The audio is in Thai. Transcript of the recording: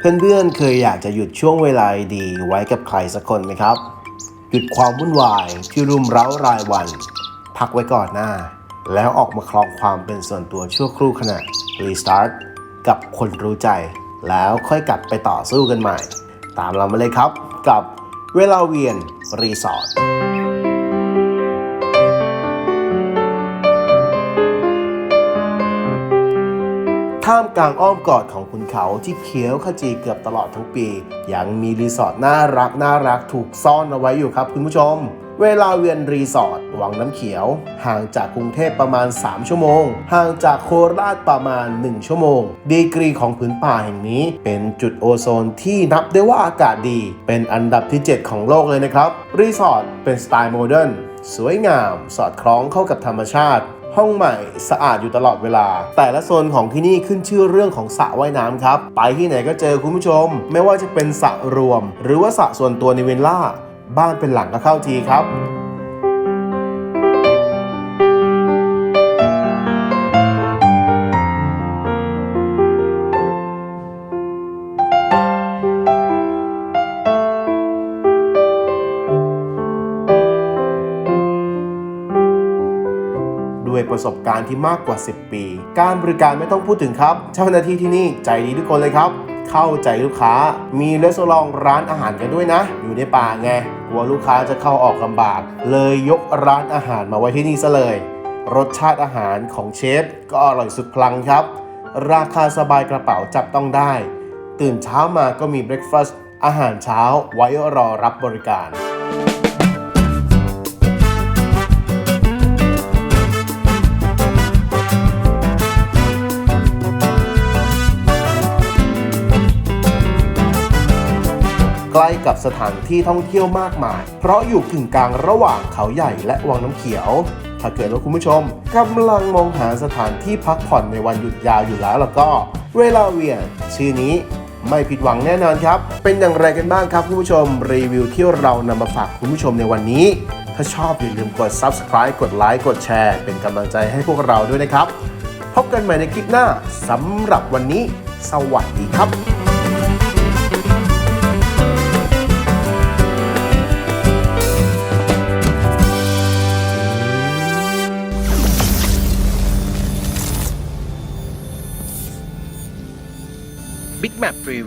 เพื่อนๆเคยอยากจะหยุดช่วงเวลาดีไว้กับใครสักคนไหมครับ หยุดความวุ่นวายที่รุมเร้ารายวัน พักไว้ก่อนหน้า แล้วออกมาคลองความเป็นส่วนตัวชั่วครู่ขณะรีสตาร์ทกับคนรู้ใจ แล้วค่อยกลับไปต่อสู้กันใหม่ ตามเรามาเลยครับ กับเวลาเวียนรีสอร์ท ท่ามกลางอ้อมกอดของคุณเขาที่เขียวขจีเกือบตลอดทั้งปี ยังมีรีสอร์ทน่ารักน่ารักถูกซ่อนเอาไว้อยู่ครับคุณผู้ชม เวลาเวียนรีสอร์ทวังน้ำเขียว ห่างจากกรุงเทพประมาณ 3 ชั่วโมง ห่างจากโคราชประมาณ 1 ชั่วโมง ดีกรีของผืนป่าแห่งนี้ เป็นจุดโอโซนที่นับได้ว่าอากาศดี เป็นอันดับที่ 7 ของโลกเลยนะครับ รีสอร์ทเป็นสไตล์โมเดิร์นสวยงาม สอดคล้องเข้ากับธรรมชาติ ห้องใหม่สะอาดอยู่ตลอดเวลา แต่ละโซนของที่นี่ขึ้นชื่อเรื่องของสระว่ายน้ำครับ ไปที่ไหนก็เจอคุณผู้ชม ไม่ว่าจะเป็นสระรวม หรือว่าสระส่วนตัวในวิลล่า บ้านเป็นหลังก็เข้าทีครับ ด้วยประสบการณ์ที่มากกว่า 10 ปี การบริการไม่ต้องพูดถึงครับ เจ้าหน้าที่ที่นี่ใจดีทุกคนเลยครับ เข้าใจลูกค้า มีรีสอร์ทร้านอาหารกันด้วยนะ อยู่ในป่าไง กลัวลูกค้าจะเข้าออกลำบาก เลยยกร้านอาหารมาไว้ที่นี่ซะเลย รสชาติอาหารของเชฟก็อร่อยสุดพลังครับ ราคาสบายกระเป๋าจับต้องได้ ตื่นเช้ามาก็มีเบรคฟาสต์อาหารเช้าไว้รอรับบริการ ใกล้กับสถานที่ท่องเที่ยวมากมาย เพราะอยู่กึ่งกลางระหว่างเขาใหญ่และวังน้ำเขียว ถ้าเกิดว่าคุณผู้ชมกำลังมองหาสถานที่พักผ่อนในวันหยุดยาวอยู่แล้วแล้วก็ เวลาเวียนชื่อนี้ไม่ผิดหวังแน่นอนครับ เป็นอย่างไรกันบ้างครับคุณผู้ชม รีวิวที่เรานำมาฝากคุณผู้ชมในวันนี้ ถ้าชอบอย่าลืมกด subscribe กดไลค์กดแชร์ เป็นกำลังใจให้พวกเราด้วยนะครับ พบกันใหม่ในคลิปหน้าสำหรับวันนี้ สวัสดีครับ Big Map preview.